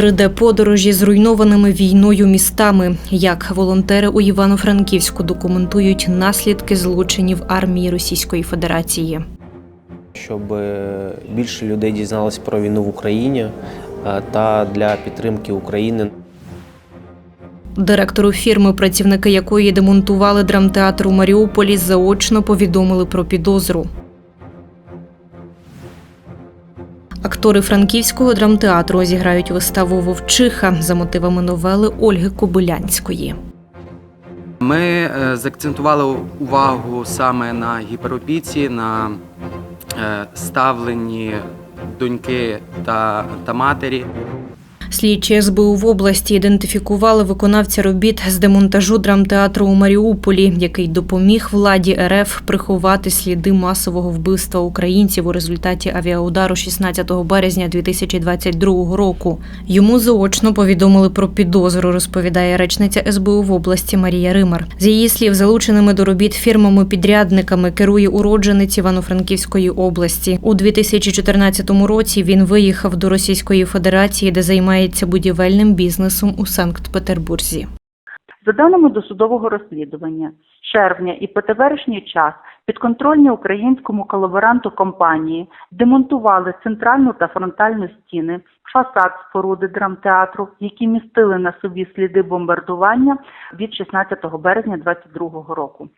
3D-подорожі зруйнованими війною містами. Як волонтери у Івано-Франківську документують наслідки злочинів армії Російської Федерації. щоб е, більше людей дізналось про війну в Україні е, та для підтримки України. Директору фірми, працівники якої демонтували драмтеатр у Маріуполі, заочно повідомили про підозру. Актори франківського драмтеатру зіграють виставу Вовчиха за мотивами новели Ольги Кобилянської. Ми е, заакцентували увагу саме на гіперопіці, на е, ставленні доньки та, та матері. Слідчі СБУ в області ідентифікували виконавця робіт з демонтажу драмтеатру у Маріуполі, який допоміг владі РФ приховати сліди масового вбивства українців у результаті авіаудару 16 березня 2022 року. Йому заочно повідомили про підозру, розповідає речниця СБУ в області Марія Римар. З її слів, залученими до робіт фірмами-підрядниками керує уродженець Івано-Франківської області. У 2014 році він виїхав до Російської Федерації, де займається будівельним бізнесом у Санкт-Петербурзі. За даними досудового розслідування, червня і по теперішній час підконтрольні українському колаборанту компанії демонтували центральну та фронтальну стіни, фасад споруди драмтеатру, які містили на собі сліди бомбардування від 16 березня 2022 року.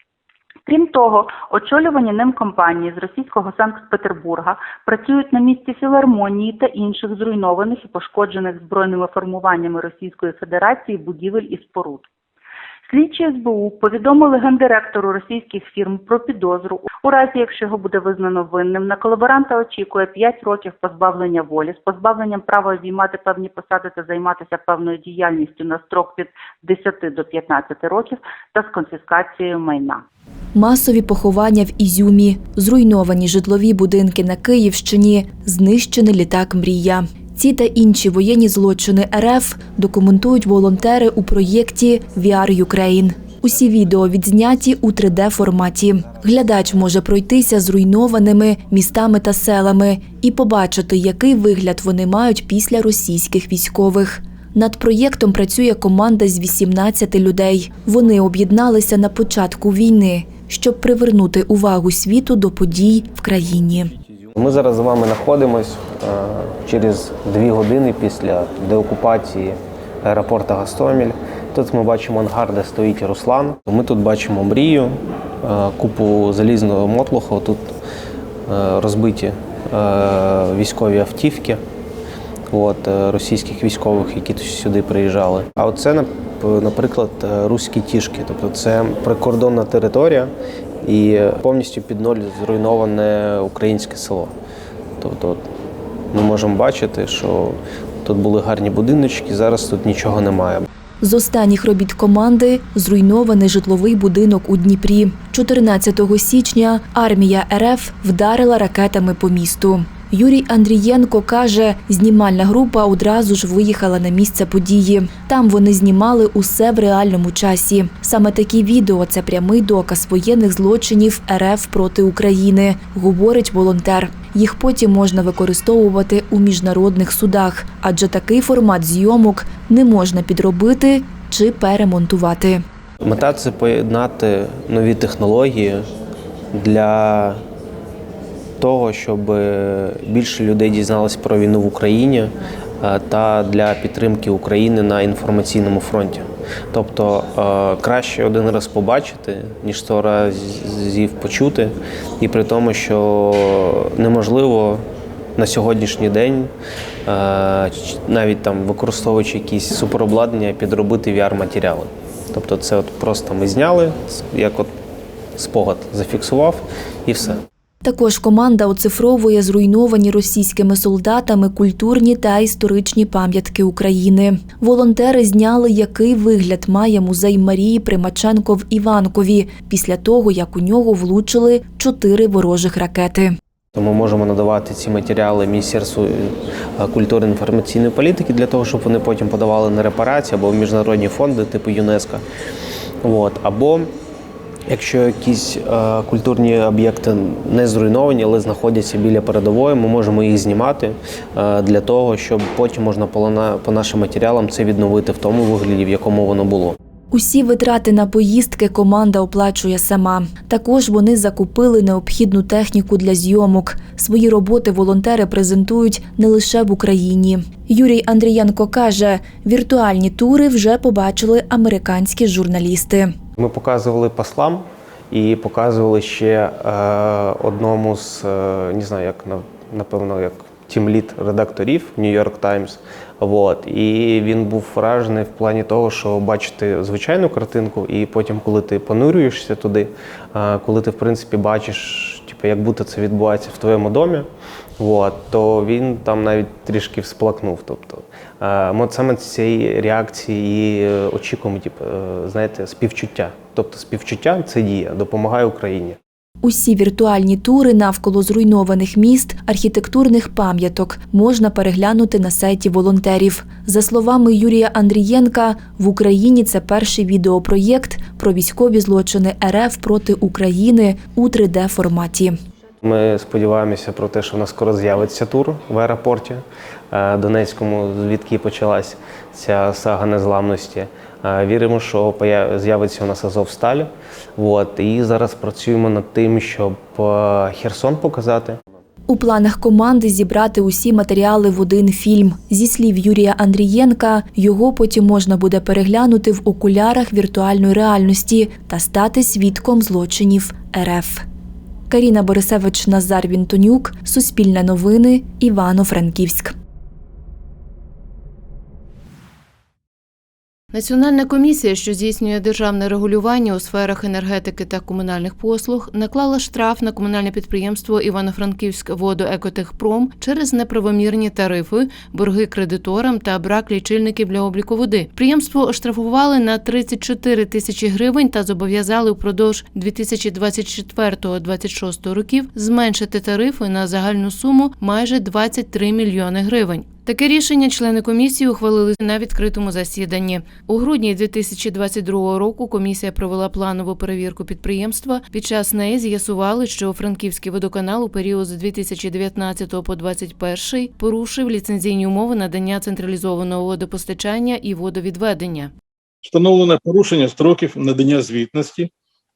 Крім того, очолювані ним компанії з російського Санкт-Петербурга працюють на місці філармонії та інших зруйнованих і пошкоджених збройними формуваннями Російської Федерації будівель і споруд. Слідчі СБУ повідомили гендиректору російських фірм про підозру. У разі, якщо його буде визнано винним, на колаборанта очікує 5 років позбавлення волі з позбавленням права обіймати певні посади та займатися певною діяльністю на строк від 10 до 15 років та з конфіскацією майна. Масові поховання в Ізюмі, зруйновані житлові будинки на Київщині, знищений літак Мрія. Ці та інші воєнні злочини РФ документують волонтери у проєкті VR Ukraine. Усі відео відзняті у 3D-форматі. Глядач може пройтися зруйнованими містами та селами і побачити, який вигляд вони мають після російських військових. Над проєктом працює команда з 18 людей. Вони об'єдналися на початку війни, щоб привернути увагу світу до подій в країні. Ми зараз з вами знаходимось е, через дві години після деокупації аеропорту Гастоміль. Тут ми бачимо ангар, де стоїть Руслан. Ми тут бачимо мрію, е, купу залізного мотлуху. Тут е, розбиті військові автівки от, е, російських військових, які сюди приїжджали. А оце, наприклад, е, руські тішки. Тобто це прикордонна територія і повністю під ноль зруйноване українське село. Тобто ми можемо бачити, що тут були гарні будиночки, зараз тут нічого немає. З останніх робіт команди зруйнований житловий будинок у Дніпрі. 14 січня армія РФ вдарила ракетами по місту. Юрій Андрієнко каже, знімальна група одразу ж виїхала на місце події. Там вони знімали усе в реальному часі. Саме такі відео це прямий доказ воєнних злочинів РФ проти України, говорить волонтер. Їх потім можна використовувати у міжнародних судах, адже такий формат зйомок не можна підробити чи перемонтувати. Мета це поєднати нові технології для того, щоб більше людей дізналось про війну в Україні е, та для підтримки України на інформаційному фронті. Тобто е, краще один раз побачити, ніж сто разів почути, і при тому, що неможливо на сьогоднішній день, е, навіть там використовуючи якісь суперобладнання, підробити VR-матеріали. Тобто, це от просто ми зняли, як от спогад зафіксував і все. Також команда оцифровує зруйновані російськими солдатами культурні та історичні пам'ятки України. Волонтери зняли, який вигляд має музей Марії Примаченко в Іванкові після того, як у нього влучили чотири ворожих ракети. Ми можемо надавати ці матеріали Міністерству е, культури і інформаційної політики для того, щоб вони потім подавали на репарації або в міжнародні фонди типу ЮНЕСКО. От. Або Якщо якісь е, культурні об'єкти не зруйновані, але знаходяться біля передової, ми можемо їх знімати е, для того, щоб потім можна по, по нашим матеріалам це відновити в тому вигляді, в якому воно було. Усі витрати на поїздки команда оплачує сама. Також вони закупили необхідну техніку для зйомок. Свої роботи волонтери презентують не лише в Україні. Юрій Андрієнко каже, віртуальні тури вже побачили американські журналісти. Ми показували послам і показували ще е, одному з е, не знаю, як на- напевно, як тімліт редакторів York Times. Вот. І він був вражений в плані того, що бачити звичайну картинку, і потім, коли ти понурюєшся туди, е, коли ти в принципі бачиш, типу, як будто це відбувається в твоєму домі, вот, то він там навіть трішки всплакнув. Тобто, ми от саме цієї реакції і е, очікуємо, типу, е, знаєте, співчуття. Тобто співчуття це дія, допомагає Україні. Усі віртуальні тури навколо зруйнованих міст, архітектурних пам'яток можна переглянути на сайті волонтерів. За словами Юрія Андрієнка, в Україні це перший відеопроєкт про військові злочини РФ проти України у 3D форматі. Ми сподіваємося про те, що в нас скоро з'явиться тур в аеропорті е, Донецькому, звідки почалась ця сага незламності. Е, Віримо, що з'явиться у нас Азовсталь. От. І зараз працюємо над тим, щоб е, Херсон показати. У планах команди зібрати усі матеріали в один фільм. Зі слів Юрія Андрієнка, його потім можна буде переглянути в окулярах віртуальної реальності та стати свідком злочинів РФ. Каріна Борисевич, Назар Вінтонюк, Суспільне новини, Івано-Франківськ. Національна комісія, що здійснює державне регулювання у сферах енергетики та комунальних послуг, наклала штраф на комунальне підприємство Івано-Франківськ водоекотехпром через неправомірні тарифи, борги кредиторам та брак лічильників для обліку води. Підприємство оштрафували на 34 тисячі гривень та зобов'язали впродовж 2024-2026 років зменшити тарифи на загальну суму майже 23 мільйони гривень. Таке рішення члени комісії ухвалили на відкритому засіданні. У грудні 2022 року комісія провела планову перевірку підприємства. Під час неї з'ясували, що Франківський водоканал у період з 2019 по 2021 порушив ліцензійні умови надання централізованого водопостачання і водовідведення. Встановлене порушення строків надання звітності.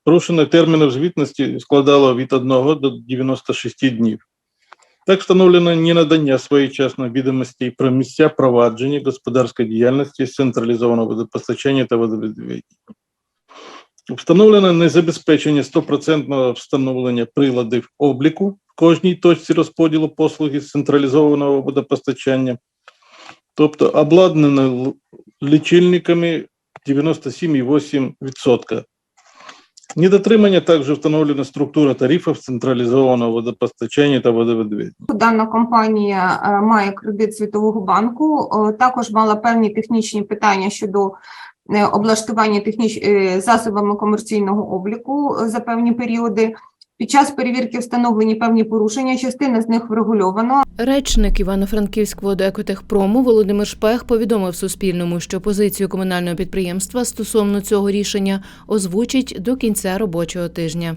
Порушення термінів звітності складало від 1 до 96 днів. Так встановлено ненадання своєчасно відомостей про місця провадження господарської діяльності з централізованого водопостачання та водовідведення. Встановлено незабезпечення 100% встановлення приладів обліку в кожній точці розподілу послуги з централізованого водопостачання, тобто обладнано лічильниками 97,8%. Недотримання також встановлена структура тарифів централізованого водопостачання та водовідведення. Дана компанія е, має кредит Світового банку. е, Також мала певні технічні питання щодо е, облаштування техніч... засобами комерційного обліку за певні періоди. Під час перевірки встановлені певні порушення. Частина з них врегульовано. Речник Івано-Франківського водоекотехпрому Володимир Шпех повідомив Суспільному, що позицію комунального підприємства стосовно цього рішення озвучить до кінця робочого тижня.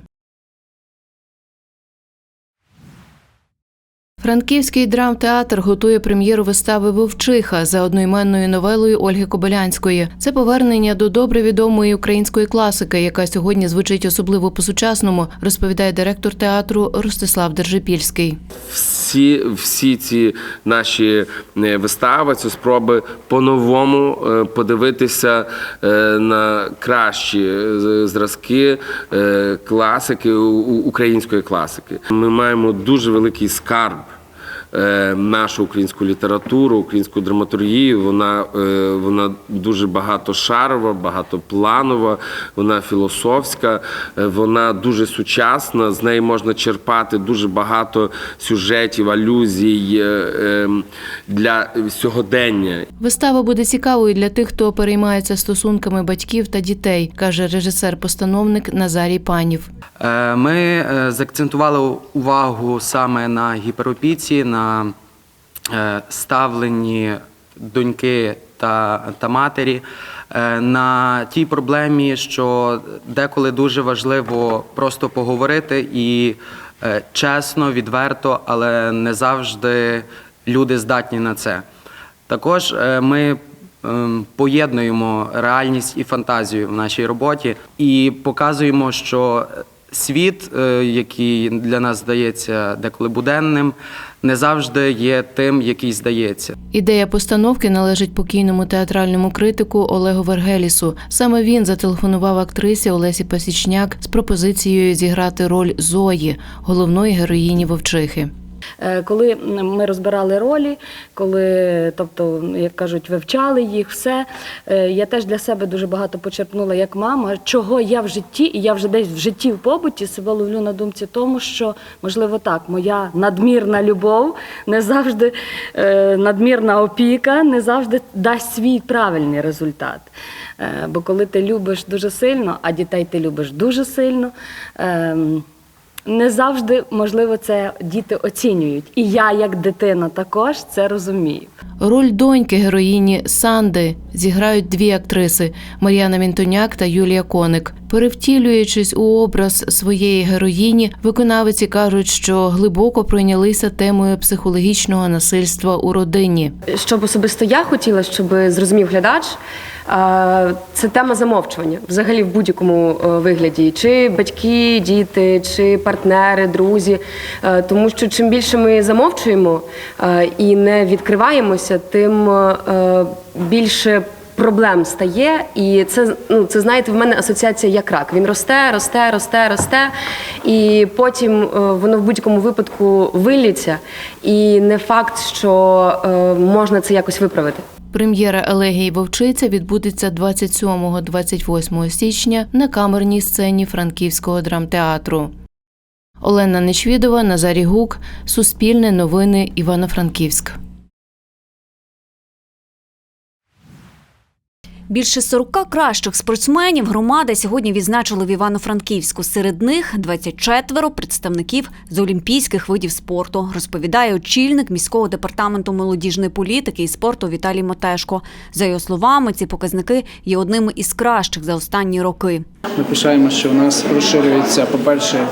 Франківський драмтеатр готує прем'єру вистави Вовчиха за одноіменною новелою Ольги Кобилянської. Це повернення до добре відомої української класики, яка сьогодні звучить особливо по-сучасному, розповідає директор театру Ростислав Держипільський. всі, всі ці наші е, вистави, це спроби по-новому е, подивитися е, на кращі зразки класики, української класики. Ми маємо дуже великий скарб. Е, Нашу українську літературу, українську драматургію, вона, е, вона дуже багатошарова, багатопланова, вона філософська, е, вона дуже сучасна. З неї можна черпати дуже багато сюжетів, алюзій ем, для сьогодення. Вистава буде цікавою для тих, хто переймається стосунками батьків та дітей, каже режисер-постановник Назарій Панів. Ми заакцентували увагу саме на гіперопіці, на е, ставленні доньки та, та матері е, на тій проблемі, що деколи дуже важливо просто поговорити і е, чесно, відверто, але не завжди люди здатні на це. Також ми ем, поєднуємо реальність і фантазію в нашій роботі і показуємо, що світ, е, який для нас здається деколи буденним, не завжди є тим, який здається. Ідея постановки належить покійному театральному критику Олегу Вергелісу. Саме він зателефонував актрисі Олесі Пасічняк з пропозицією зіграти роль Зої, головної героїні Вовчихи. Е, Коли ми розбирали ролі, коли, тобто, як кажуть, вивчали їх, все, е, я теж для себе дуже багато почерпнула як мама, чого я в житті, і я вже десь в житті в побуті себе ловлю на думці тому, що, можливо, так, моя надмірна любов, не завжди е, надмірна опіка, не завжди дасть свій правильний результат. Бо коли ти любиш дуже сильно, а дітей ти любиш дуже сильно. Не завжди можливо це діти оцінюють, і я, як дитина, також це розумію. Роль доньки героїні Санди зіграють дві актриси Мар'яна Мінтоняк та Юлія Коник. Перевтілюючись у образ своєї героїні, виконавиці кажуть, що глибоко прийнялися темою психологічного насильства у родині. Щоб особисто я хотіла, щоб зрозумів глядач, це тема замовчування взагалі в будь-якому е, вигляді, чи батьки, діти, чи партнери, друзі. Е, Тому що чим більше ми замовчуємо е, і не відкриваємося, тим більше. Проблем стає, і це ну це знаєте, в мене асоціація як рак. Він росте, росте, росте, росте, і потім е, воно в будь-якому випадку виліться. І не факт, що е, можна це якось виправити. Прем'єра Елегії Вовчиця відбудеться 27-28 січня на камерній сцені Франківського драмтеатру. Олена Нечвідова, Назарій Гук, Суспільне новини Івано-Франківськ. Більше 40 кращих спортсменів громади сьогодні відзначили в Івано-Франківську. Серед них 24 представників з олімпійських видів спорту, розповідає очільник міського департаменту молодіжної політики і спорту Віталій Матешко. За його словами, ці показники є одними із кращих за останні роки. Ми пишаємо, що у нас розширюються, по-перше,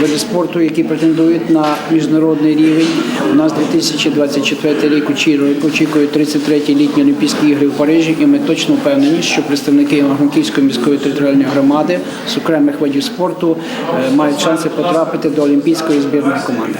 види спорту, які претендують на міжнародний рівень. У нас 2024 рік очікує- очікує 33-ті літні Олімпійські ігри в Парижі, і ми точно впевнені, що представники Івано-Франківської міської територіальної громади з окремих видів спорту е, мають шанси потрапити до олімпійської збірної команди.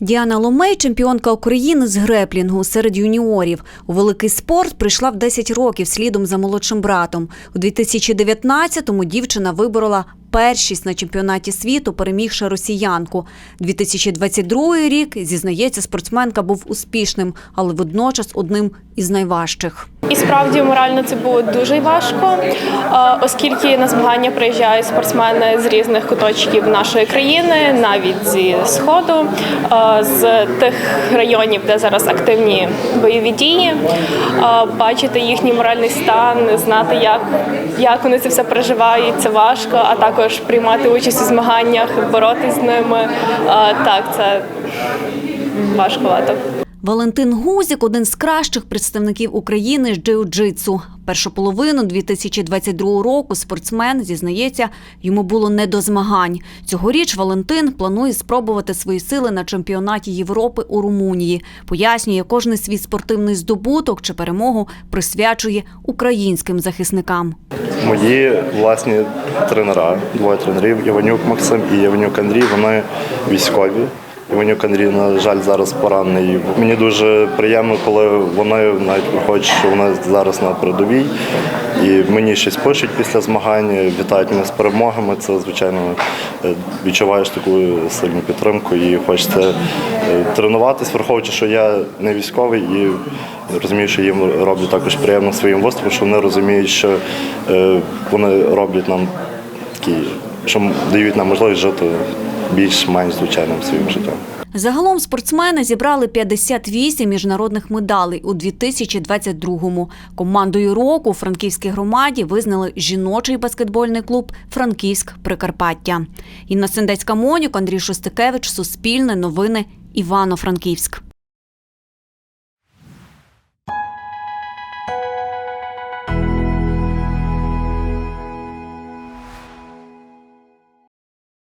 Діана Ломей, чемпіонка України з греплінгу серед юніорів. У великий спорт прийшла в 10 років слідом за молодшим братом. У 2019-му дівчина виборола першість на чемпіонаті світу, перемігши росіянку. 2022 рік, зізнається, спортсменка був успішним, але водночас одним із найважчих. І справді морально це було дуже важко, оскільки на змагання приїжджають спортсмени з різних куточків нашої країни, навіть зі сходу, з тих районів, де зараз активні бойові дії. Бачити їхній моральний стан, знати, як, як вони це все переживають, це важко, а також приймати участь у змаганнях, боротись з ними. Так, це важкувато. Валентин Гузік один з кращих представників України з джиу-джитсу. Першу половину 2022 року спортсмен зізнається, йому було не до змагань. Цьогоріч Валентин планує спробувати свої сили на чемпіонаті Європи у Румунії. Пояснює, кожний свій спортивний здобуток чи перемогу присвячує українським захисникам. Мої власні тренера, двоє тренерів Іванюк Максим і Іванюк Андрій, вони військові. Іванюк Андрій, на жаль, зараз поранений. Мені дуже приємно, коли вони навіть виходять, що вони зараз на передовій. І мені щось пишуть після змагань, вітають мене з перемогами. Це, звичайно, е, відчуваєш таку сильну підтримку і хочеться е, тренуватись, враховуючи, що я не військовий і розумію, що їм роблю також приємно своїм виступом, що вони розуміють, що е, вони роблять нам такі, що дають нам можливість жити більш-менш звичайним своїм життям. Загалом спортсмени зібрали 58 міжнародних медалей у 2022-му. Командою року у Франківській громаді визнали жіночий баскетбольний клуб Франківськ Прикарпаття. Інна Сендецька Монюк, Андрій Шостикевич, Суспільне, Новини, Івано-Франківськ.